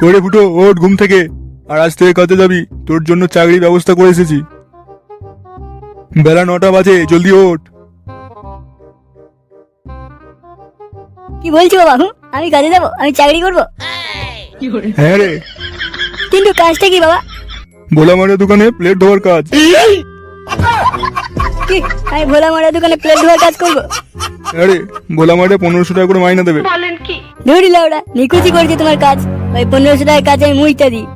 করে ফুটো ওঠ ঘুম থেকে। আর আজ থেকে কাজে যাবি তোর জন্য চাকরির ব্যবস্থা করে এসেছি। বেলা নটা বাজে জলদি ওঠ। কি বলছো বাবা আমি কাজে যাব আমি চাকরি করব? হ্যাঁ রে। কিন্তু কাজটা কি বাবা? ভোলা মারের দোকানে প্লেট ধোয়ার কাজ। কি? আমি ভোলা মারা দোকানে প্লেট ধোয়ার কাজ করব? হ্যাঁ রে ভোলা মারে পনেরোশো টাকা করে মাইনা দেবে। ধরি লাউডা নিকুচি করছে তোমার কাজ। ওই পনেরোশো টাকার কাজ আমি মুইটা দিই।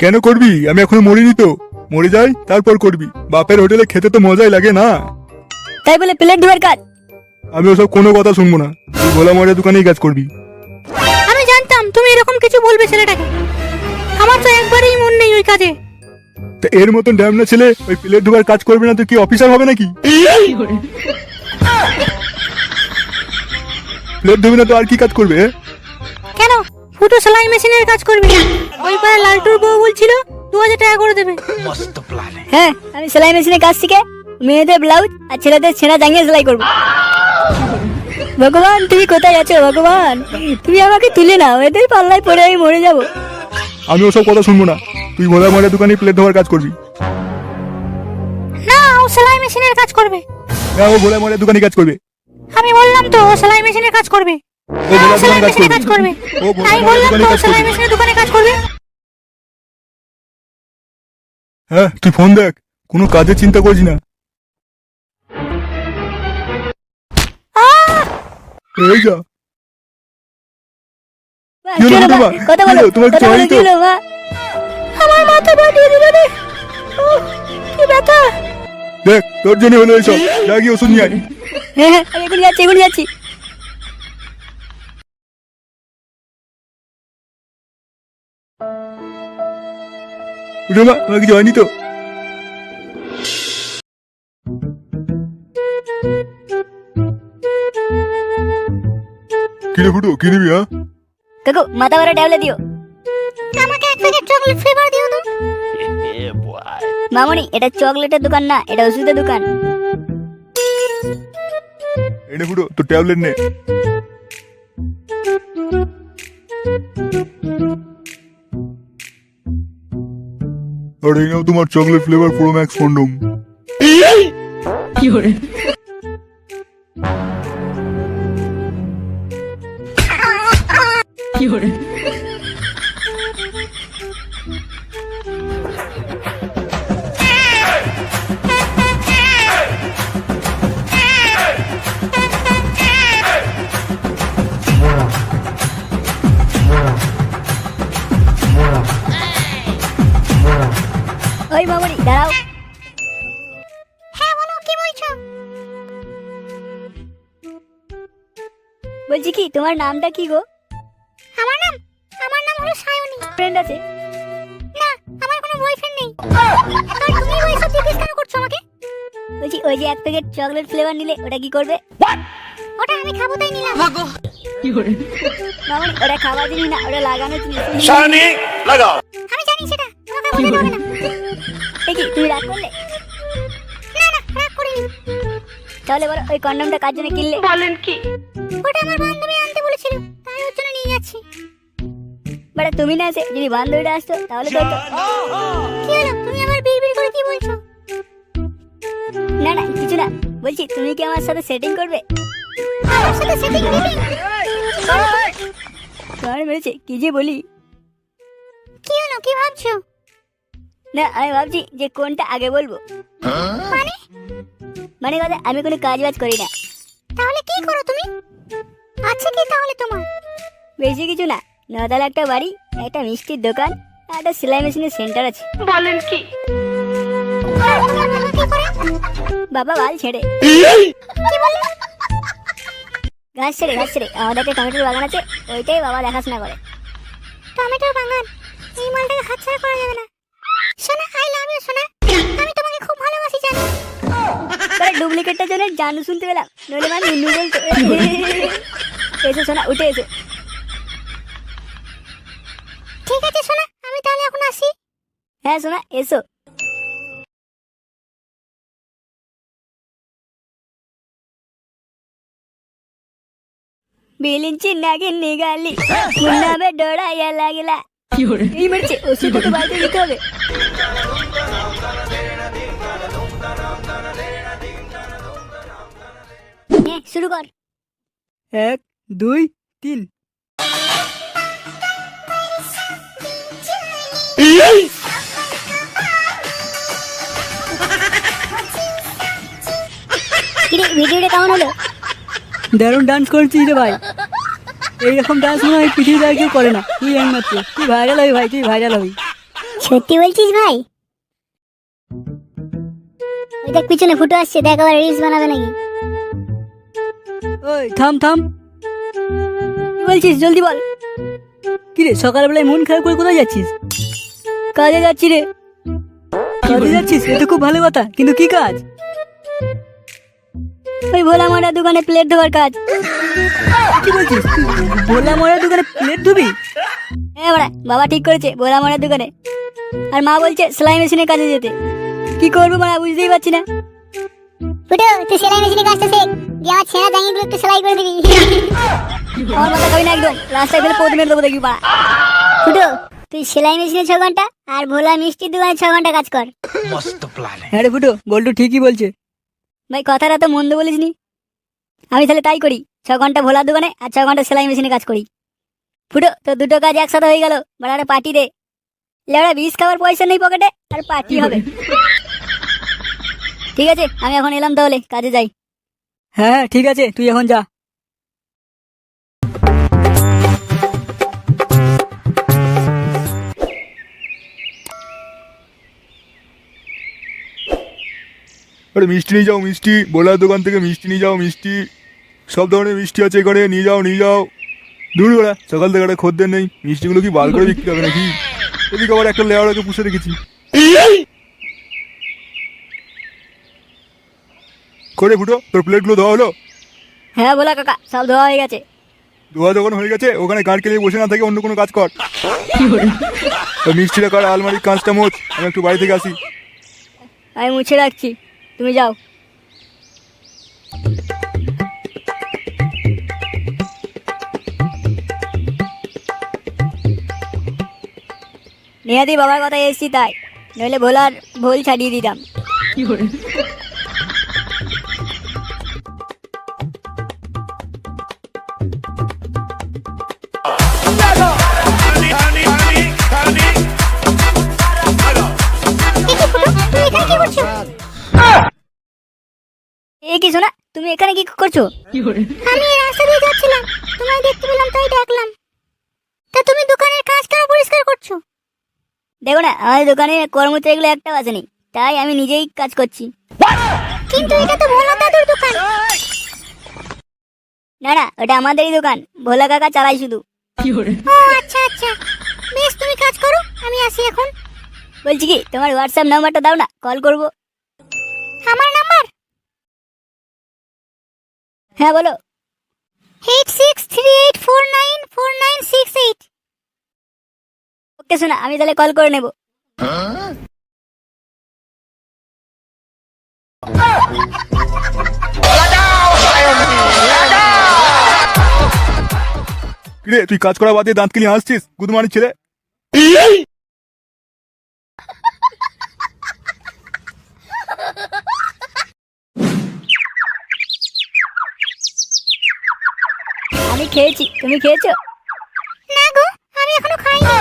কেন করবি? আমি এখনও মরিনি তো। মরে যাই তারপর করবি। বাপের হোটেলে খেতে তো মজাই লাগে না। তাই বলে প্লেট ধোয়ার কাজ? আমি ওসব কোনো কথা শুনব না। তুই ভোলা মারের দোকানেই কাজ করবি। আমি জানতাম তুমি এরকম কিছু বলবে ছেলেটাকে। আমার তো একবারেই মন নেই ওই কাজে। তা এর মতন ড্যামনা ছেলে ওই প্লেট ধোয়ার কাজ করবে না তো কি অফিসার হবে নাকি? প্লেট ধোবে না তো আর কি কাজ করবে কেন? ফুটো সেলাই মেশিনের কাজ করবি ওই পাড়া লালটুর বউ বলছিল দু হাজার টাকা করে দেবে। হ্যাঁ আমি সেলাই মেশিনের কাজ শিখে মেয়েদের ব্লাউজ আর ছেলেদের ছেঁড়া জাঙ্গিয়ে সেলাই করব। ভগবান তুমি কোথায় আছো? ভগবান তুমি আমাকে তুলে নাও এদের পাল্লায় পড়ে আমি মরে যাব। আমি ওসব কথা শুনব না। তুই ভোলা মারের দোকানে প্লেট ধোয়ার কাজ করবি। না ও সেলাই মেশিনের কাজ করবে। হ্যাঁ ও ভোলা মারের দোকানে কাজ করবে। আমি বললাম তো ও সেলাই মেশিনের কাজ করবে। ও ভোলা দোকানে কাজ করবে। করবে। ও ভোলা আমি মারের বললাম দোকানে কাজ করবে। দোকানে কাজ করবে? হ্যাঁ তুই ফোন দেখ। কোনো কাজের চিন্তা করিস না! এই যা? কথা বলো হলো? তোমার কথা কিছু বলো হয়নি কি তো? আমার মাথা ফাটিয়ে দিল রে। কি ব্যথা। দেখ তোর জন্য হলো এইসব। যা গিয়ে ওষুধ নিয়ে আয়। হ্যাঁ হ্যাঁ আমি এখনই যাচ্ছি এখনই যাচ্ছি। উঠে মা তোমার কিছু হয়নি তো কিরে ফুটো কি নিবি হ্যাঁ? কাকু মাথা ভরা ট্যাবলেট দিও। আমাকে এক প্যাকেট চকলেট ফ্লেভার দিও তো মামনি এটা চকলেটের দোকান না এটা ওষুধের দোকান। এনে ফুটো তোর ট্যাবলেট নে। আর এই নাও তোমার chocolate flavour pro max condom ওই বলছি কি তোমার নামটা কি গো? আমার নাম? আমার নাম হলো সায়নী। ফ্রেন্ড আছে? না আমার কোনো বয়ফ্রেন্ড নেই। তুমি তুমি ওই সব জিজ্ঞেস কেন করছ আমাকে? বলছি ওই যে এক প্যাকেট চকলেট ফ্লেভার নিলে ওটা কি করবে? ওটা আমি খাব তাই নিলাম। ভাগো। কি করে? না ওটা খাওয়া জিনিস না ওটা লাগানো জিনিস। সায়নী লাগাও। আমি জানি সেটা ওটা খাব হবে না। কি তুমি রাগ করলে? তাহলে বলো ওই কন্ডমটা কার জন্য কিনলে? বলেন কি? ওটা আমার বান্ধবী আনতে বলেছিল তাই ওর জন্য নিয়ে যাচ্ছি। বাট তুমি না আছে যদি বান্ধবীটা আসতো তাহলে তো কি হলো? তুমি আবার বিড়বিড় করে কি বলছো? না না কিছু না। বলছি তুমি কি আমার সাথে সেটিং করবে? আমার সাথে সেটিং দিবি তোমার মেরেছে কি যে বলি? কি হলো? কি ভাবছ? না আমি ভাবছি যে কোনটা আগে বলব। মানে? মানে কথা আমি কোনো কাজ বাজ করি না। তাহলে কি করো তুমি? আছে কি তাহলে তোমার? বেশি কিছু না নদাল একটা বাড়ি একটা মিষ্টির দোকান আর একটা সেলাই মেশিনের সেন্টার আছে। বাবা কি? বাবা বাল ছেড়ে। ঘাস ছেড়ে ঘাস ছেড়ে আমাদের একটা টমেটোর বাগান আছে ওইটাই বাবা দেখাশোনা করে। টমেটোর বাগান? এই মালটাকে হাতছাড়া করা যাবে না। সোনা আই লাভ ইউ সোনা। মানে ডুপ্লিকেটটার জন্য জানু শুনতে পেলাম নইলে মানে নুনু বলতো এসো শোনা উঠে এসো ঠিক আছে সোনা আমি তাহলে এখন আসি হ্যাঁ শোনা এসো বিলিঞ্চি নাগে নিগালি মুন্নাবে ডোড়াইয়া লাগলা এই মারছে ওষুধ তো বাড়িতে দিতে হবে শুরু কর। এক দুই তিন। ভিডিওটা কেমন হলো? দারুণ ডান্স করছিস রে ভাই। এইরকম ডান্স মনে হয় পৃথিবীতে আর কেউ করে না। তুই একমাত্র। তুই ভাইরাল হবি ভাই তুই ভাইরাল হবি। সত্যি বলছিস ভাই? ওই দেখ পিছনে ফুটো আসছে। দেখ আবার রিলস বানাবে নাকি? ওই। থাম থাম। কি বলছিস? জলদি বল। কিরে সকালবেলায় মন খারাপ করে কোথায় যাচ্ছিস? কাজে যাচ্ছি রে। কাজে যাচ্ছিস? এটা খুব ভালো কথা। কিন্তু কি কাজ? ওই ভোলা মারা দোকানে প্লেট ধোয়ার কাজ। কি বলছিস? ভোলা মরার দোকানে প্লেট ধুবি? হ্যাঁ বাড়া বাবা ঠিক করেছে ভোলা মারার দোকানে। আর মা বলছে সেলাই মেশিনের কাজে যেতে। কি করব মারা বুঝতেই পারছি না। ফুটো তুই সেলাই মেশিনে কাজটা শেখ। দিয়ে আমার ছেঁড়া জাঙ্গিগুলো একটু সেলাই করে দিবি। আমার মাথা খাবি না একদম। রাস্তায় ফেলে পৌঁছে মেরে দেবো দেখবি পাড়া। ফুটো তুই সেলাই মেশিনে ছ ঘণ্টা আর ভোলা মিষ্টির দোকানে ছ ঘণ্টা কাজ কর। মস্ত প্ল্যান হ্যাঁ রে ফুটো গোল্ডু ঠিকই বলছে। ভাই কথাটা তো মন্দ বলিসনি। আমি তাহলে তাই করি ছ ঘণ্টা ভোলার দোকানে আর ছ ঘণ্টা সেলাই মেশিনে কাজ করি। ফুটো তো দুটো কাজ একসাথে হয়ে গেল বাড়াটা পার্টি দে। লেবড়া বিষ খাওয়ার পয়সা নেই পকেটে আর পার্টি হবে। ঠিক আছে আমি এখন এলাম তাহলে কাজে যাই। হ্যাঁ হ্যাঁ, ঠিক আছে তুই এখন যা। আরে মিষ্টি নিয়ে যাও মিষ্টি। বোলার দোকান থেকে মিষ্টি নিয়ে যাও মিষ্টি। সব ধরনের মিষ্টি আছে এখানে নিয়ে যাও নিয়ে যাও। দূর ওরা সকাল থেকে একটা খদ্দের নেই। মিষ্টিগুলো কি বার করে বিক্রি হবে নাকি? এদিকে আবার একটা লেওয়াটাকে পুষে রেখেছি। করে ফুটো তোর প্লেটগুলো দেওয়া হলো? হ্যাঁ ভোলা কাকা সব ধোয়া হয়ে গেছে। ধোয়া যখন হয়ে গেছে ওখানে গাঁট কেলিয়ে বসে না থেকে অন্য কোনো কাজ কর। তো মিষ্টিটা কর আলমারির কাঁচটা মোচ আমি একটু বাড়ি থেকে আসি। আমি মুছে রাখছি তুমি যাও। নিহাতি বাবার কথা এসছি তাই নইলে ভোলার ভুল ছাড়িয়ে দিতাম। এ কি শোনা? তুমি এখানে কি করছ? আমি এই রাস্তা দিয়ে যাচ্ছিলাম তোমায় দেখতে পেলাম তাই ডাকলাম তা তুমি দোকানের কাজ কেন পরিষ্কার করছ? দেখো না আমাদের দোকানে কর্মচারীগুলো একটাও আসেনি। তাই আমি নিজেই কাজ করছি। কিন্তু এটা তো ভোলা দাদুর দোকান। না না ওটা আমাদেরই দোকান। ভোলা কাকা চালাই শুধু। ও আচ্ছা আচ্ছা। বেশ তুমি কাজ করো আমি আসি এখন। বলছি কি তোমার হোয়াটসঅ্যাপ নাম্বারটা দাও না কল করব। আমার নাম্বার হ্যাঁ বলো। Eight six three eight four nine four nine six eight okay শোনা আমি তাহলে কল করে নেব। তুই কাজ করা বাদে দাঁত কিলি হাসছিস? গুদমানির ছেলে। আমি খেয়েছি তুমি খেয়েছো? না গো আমি এখনও খাইনি।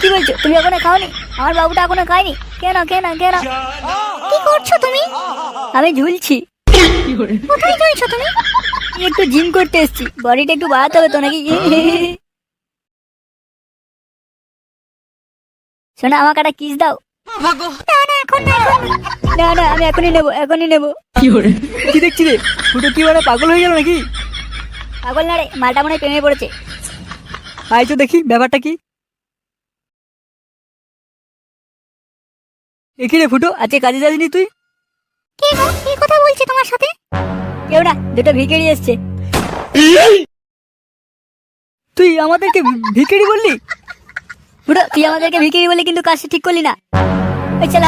কি বলছো তুমি এখনও খাওনি? আমার বাবুটা এখনও খায়নি। কেন কেন কেন? কি করছ তুমি? আমি ঝুলছি। কোথায় চলছো তুমি? একটু জিম করতে এসেছি। বডিটা একটু বাড়াতে হবে তো নাকি? শোনা আমাকে একটা কিস দাও। না না এখন না এখন না। না না আমি এখনই নেব এখনই নেব। কি দেখছি রে? ফুটো কি মানে পাগল হয়ে গেল নাকি? পাগল না রে মালটা মনে প্রেমে পড়েছে। তো দেখি ব্যাপারটা কি? রে ফুটো আজকে কাজে যাসনি তুই? কে গো? কি কথা বলছে তোমার সাথে? কেউ না দুটো ভিখারি এসছে। তুই আমাদেরকে ভিখারি বললি? বুড়ো তুই আমাদেরকে ভিখারি বলে কিন্তু কাজটা ঠিক করলি না। ওই চল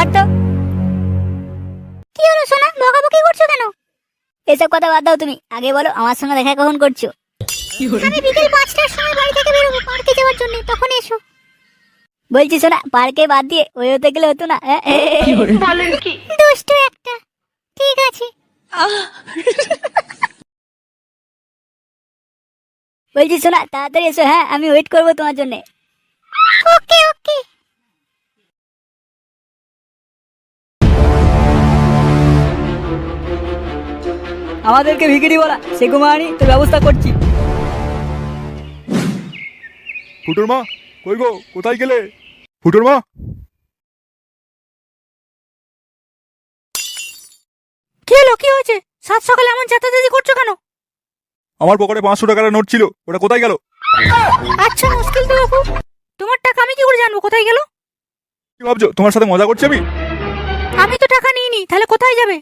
কি হলো সোনা বকাবকি করছ কেন এসব কথা বাদ দাও তুমি। আগে বলো আমার সঙ্গে দেখা কখন করছ? আমি বিকেল পাঁচটার সময় বাড়ি থেকে বেরোবো পার্কে যাওয়ার জন্য। তখন এসো। বলছি শোনা পার্কে বাদ দিয়ে ওই হতে গেলে হতো না। দুষ্টু একটা। ঠিক আছে। বলছি শোনা তাড়াতাড়ি এসো হ্যাঁ? আমি ওয়েট করব তোমার জন্য। ওকে ওকে আমাদেরকে ভিকিরি বলা সে কুমারানি তোর ব্যবস্থা করছি। ফুটুর মা কই গো কোথায় গেলে? ফুটুর মা কি হলো কি হয়েছে? সাত সকালে এমন চেঁচাচেঁচি করছ কেন? আমার পকেটে পাঁচশো টাকার নোট ছিল ওটা কোথায় গেল? আচ্ছা মুশকিল তো বাবু তোমার টাকা আমি কি করে জানব কোথায় গেল? কি ভাবছ তোমার সাথে মজা করছি আমি? আমি তো টাকা নিইনি তাহলে কোথায় যাবে?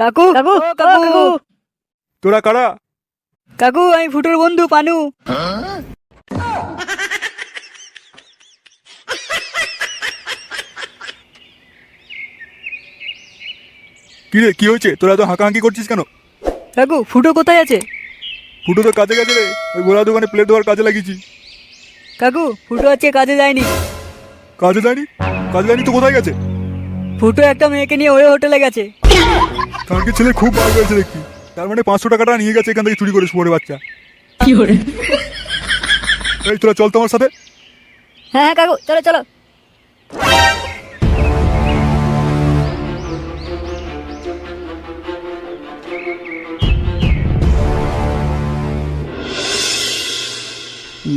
কাকু কাকু কাকু তোরা কারা? কাকু আমি ফুটোর বন্ধু পানু। কি রে কি হয়েছে? তোরা তো হাঁকাহাঁকি করছিস কেন? কাকু ফুটো কোথায় আছে? ফুটো তো কাজে গেছে রে। ওই গোলা দোকানে প্লেট দেওয়ার কাজে লাগিয়েছি। কাকু ফুটো আজকে কাজে যায়নি। কাজে যায়নি? কাজে যায়নি তো কোথায় গেছে? ফুটো একটা মেয়েকে নিয়ে ওই হোটেলে গেছে। কালকে ছেলে খুব বার হয়েছে দেখছি। তার মানে পাঁচশো টাকাটা নিয়ে গেছে এখান থেকে চুরি করে শুয়ারে বাচ্চা। এই তোরা চল তোমার সাথে। হ্যাঁ হ্যাঁ কাকু চলো চলো।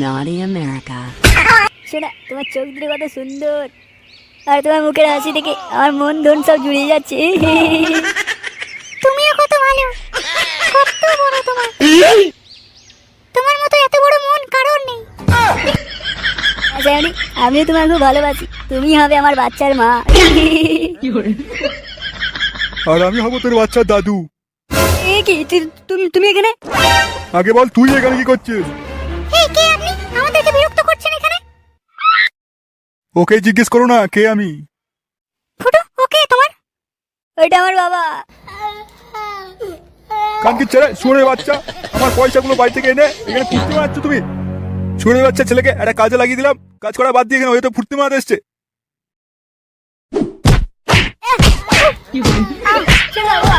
Naughty America. শোনা তোমার চোখ দুটো কত সুন্দর। আর তোমার মুখের হাসি দেখে আমার মন ধন সব জুড়িয়ে যাচ্ছে তুমিও কত ভালো কত বড় তোমার তোমার মতো এত বড় মন কারোর নেই। আচ্ছা আমি আমিও তোমাকে খুব ভালোবাসি। তুমি হবে আমার বাচ্চার মা। আর আমি হব তোর বাচ্চার দাদু। এ কি তু- তুমি তুমি এখানে? আগে বল তুই এখানে কি করছিস? এই কে আপনি? আমাদেরকে বিরক্ত করছেন এখানে? ওকে জিজ্ঞেস করো না কে আমি? ফুটো ওকে তোমার? ওইটা আমার বাবা। কানকি ছেড়ে শুনে বাচ্চা আমার পয়সাগুলো বাড়ি থেকে এনে এখানে ফুর্তি মারাচ্ছ তুমি। শুনে বাচ্চা ছেলেকে একটা কাজে লাগিয়ে দিলাম কাজ করা বাদ দিয়ে এখানে হয়তো ফুর্তি মারাতে এসছে। বাবা